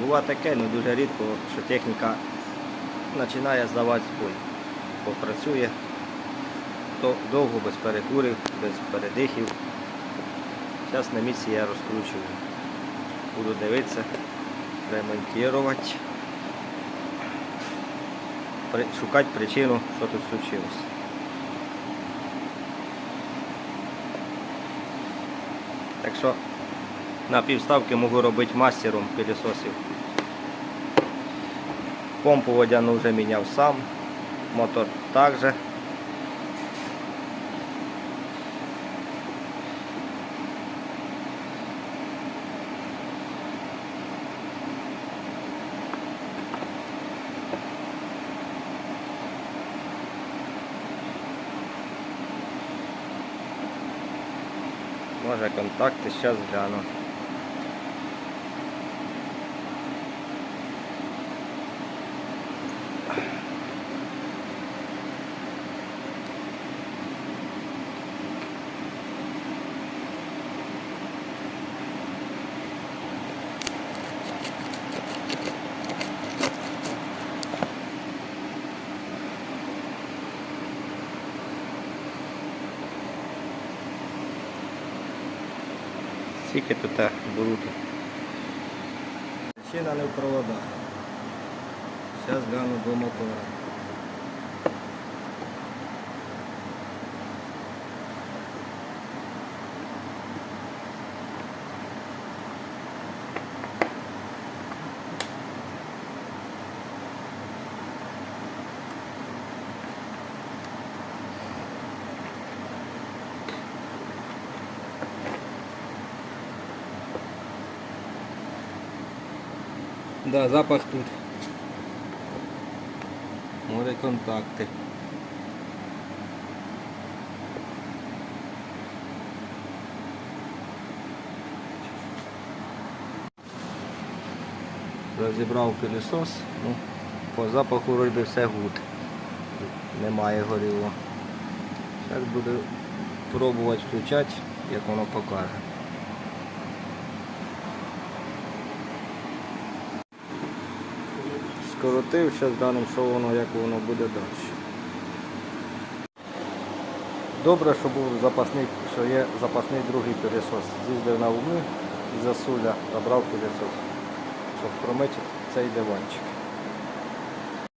Буває таке, але дуже рідко, що техніка починає здавати збой. Попрацює то довго, без перекурів, без передихів. Зараз на місці я розкручую. Буду дивитися, ремонтувати, шукати причину, що тут случилось. Так що на півставки можу робити мастером пилісосів. Помпу водяну вже міняв сам, мотор також. Може контакти, зараз гляну. Скільки тут бруду. Причина не в проводах. Зараз гляну до мотора. Да, запах тут. Море контакти. Розібрав пилісос, ну, по запаху вроде все гуд. Немає горіло. Зараз буду пробувати включати, як воно покаже. Скоротив, зараз даним що воно, як воно буде далі. Добре, що був запасний, що є запасний другий пилісос. З'їздив на уми і засуля, забрав пилісос, щоб промити цей диванчик.